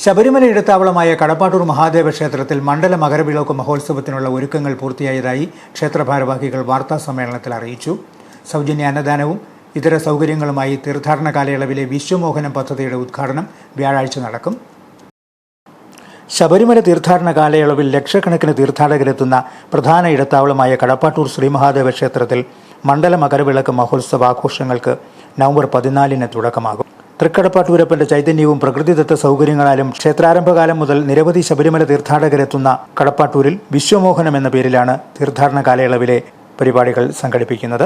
ശബരിമല ഇടത്താവളമായ കടപ്പാട്ടൂർ മഹാദേവ ക്ഷേത്രത്തിൽ മണ്ഡല മകരവിളക്ക് മഹോത്സവത്തിനുള്ള ഒരുക്കങ്ങൾ പൂർത്തിയായതായി ക്ഷേത്രഭാരവാഹികൾ വാർത്താ സമ്മേളനത്തിൽ അറിയിച്ചു. സൗജന്യ അന്നദാനവും ഇതര സൗകര്യങ്ങളുമായി തീർത്ഥാടന കാലയളവിലെ വിശ്വമോഹനം പദ്ധതിയുടെ ഉദ്ഘാടനം വ്യാഴാഴ്ച നടക്കും. ശബരിമല തീർത്ഥാടന കാലയളവിൽ ലക്ഷക്കണക്കിന് തീർത്ഥാടകരെത്തുന്ന പ്രധാന ഇടത്താവളമായ കടപ്പാട്ടൂർ ശ്രീമഹാദേവ ക്ഷേത്രത്തിൽ മണ്ഡല മകരവിളക്ക് മഹോത്സവ ആഘോഷങ്ങൾക്ക് നവംബർ പതിനാലിന് തുടക്കമാകും. തൃക്കടപ്പാട്ടൂരപ്പന്റെ ചൈതന്യവും പ്രകൃതിദത്ത സൗകര്യങ്ങളാലും ക്ഷേത്രാരംഭകാലം മുതൽ നിരവധി ശബരിമല തീർത്ഥാടകരെത്തുന്ന കടപ്പാട്ടൂരിൽ വിശ്വമോഹനം എന്ന പേരിലാണ് തീർത്ഥാടന കാലയളവിലെ പരിപാടികൾ സംഘടിപ്പിക്കുന്നത്.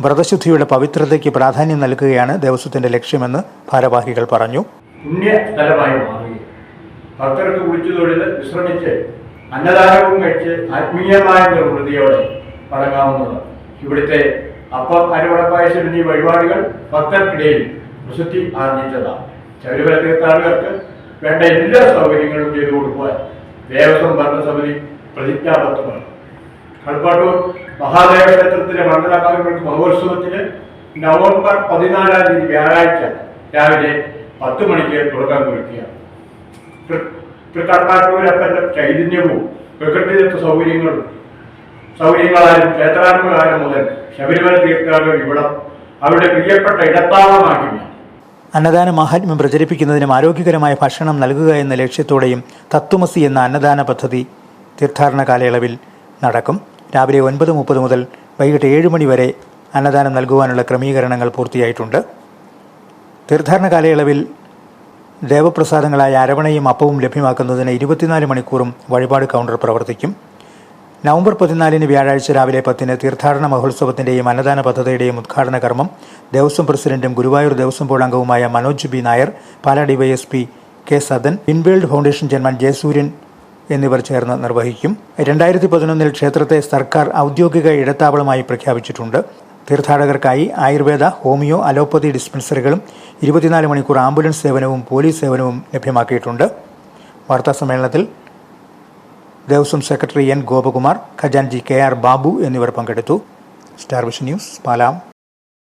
വ്രതശുദ്ധിയുടെ പവിത്രതയ്ക്ക് പ്രാധാന്യം നൽകുകയാണ് ദേവസ്വത്തിന്റെ ലക്ഷ്യമെന്ന് ഭാരവാഹികൾ പറഞ്ഞു. അന്നദാനവും കഴിച്ച് ആത്മീയമായ നിർവൃതിയോടെ മടങ്ങാവുന്നതാണ് ഇവിടുത്തെ അപ്പം അരവണപ്പായസം എന്നീ വഴിപാടുകൾ ഭക്തർക്കിടയിൽ പ്രസിദ്ധി ആർജിച്ചതാണ് ശബരിമല തീർത്ഥാടകർക്ക് വേണ്ട എല്ലാ സൗകര്യങ്ങളും ചെയ്തു കൊടുക്കുവാൻ ദേവസ്വം ഭരണസമിതി പ്രതിജ്ഞാബദ്ധമാണ്. കൽപ്പാട്ടൂർ മഹാദേവ ക്ഷേത്രത്തിലെ മണ്ഡലഭാഗങ്ങൾക്ക് മഹോത്സവത്തിന് നവംബർ പതിനാലാം തീയതി വ്യാഴാഴ്ച രാവിലെ പത്ത് മണിക്ക് തുടക്കം കുറിക്കുകയാണ്. അപ്പന്റെ ചൈതന്യവും പ്രകൃതിദത്ത സൗകര്യങ്ങളും സൗകര്യങ്ങളായാലും ക്ഷേത്രാരംഭകാലം മുതൽ ശബരിമല തീർത്ഥാടകർ ഇവിടം അവരുടെ പ്രിയപ്പെട്ട ഇടത്താവളമാക്കി. അന്നദാന മഹാത്മ്യം പ്രചരിപ്പിക്കുന്നതിനും ആരോഗ്യകരമായ ഭക്ഷണം നൽകുക എന്ന ലക്ഷ്യത്തോടെയും തത്വമസി എന്ന അന്നദാന പദ്ധതി തീർത്ഥാടന കാലയളവിൽ നടക്കും. രാവിലെ ഒൻപത് മുപ്പത് മുതൽ വൈകിട്ട് ഏഴ് മണി വരെ അന്നദാനം നൽകുവാനുള്ള ക്രമീകരണങ്ങൾ പൂർത്തിയായിട്ടുണ്ട്. തീർത്ഥാടന കാലയളവിൽ ദേവപ്രസാദങ്ങളായ അരവണയും അപ്പവും ലഭ്യമാക്കുന്നതിന് ഇരുപത്തിനാല് മണിക്കൂറും വഴിപാട് കൗണ്ടർ പ്രവർത്തിക്കും. നവംബർ പതിനാലിന് വ്യാഴാഴ്ച രാവിലെ പത്തിന് തീർത്ഥാടന മഹോത്സവത്തിന്റെയും അന്നദാന പദ്ധതിയുടെയും ഉദ്ഘാടന കർമ്മം ദേവസ്വം പ്രസിഡന്റും ഗുരുവായൂർ ദേവസ്വം ബോർഡ് അംഗവുമായ Manoj B Nair Pala DYSP K Sadan ഇൻവേൾഡ് foundation chairman Jayasuryan എന്നിവർ ചേർന്ന് നിർവഹിക്കും. രണ്ടായിരത്തി പതിനൊന്നിൽ ക്ഷേത്രത്തെ സർക്കാർ ഔദ്യോഗിക ഇടത്താവളമായി പ്രഖ്യാപിച്ചിട്ടുണ്ട്. തീർത്ഥാടകർക്കായി ആയുർവേദ ഹോമിയോ അലോപ്പതി ഡിസ്പെൻസറികളും ഇരുപത്തിനാല് മണിക്കൂർ ആംബുലൻസ് സേവനവും പോലീസ് സേവനവും ലഭ്യമാക്കിയിട്ടുണ്ട്. വാർത്താ സമ്മേളനത്തിൽ ദേവസ്വം സെക്രട്ടറി എൻ ഗോപകുമാർ ഖജാൻജി കെ ആർ ബാബു എന്നിവർ പങ്കെടുത്തു. Star vision news പാലാം.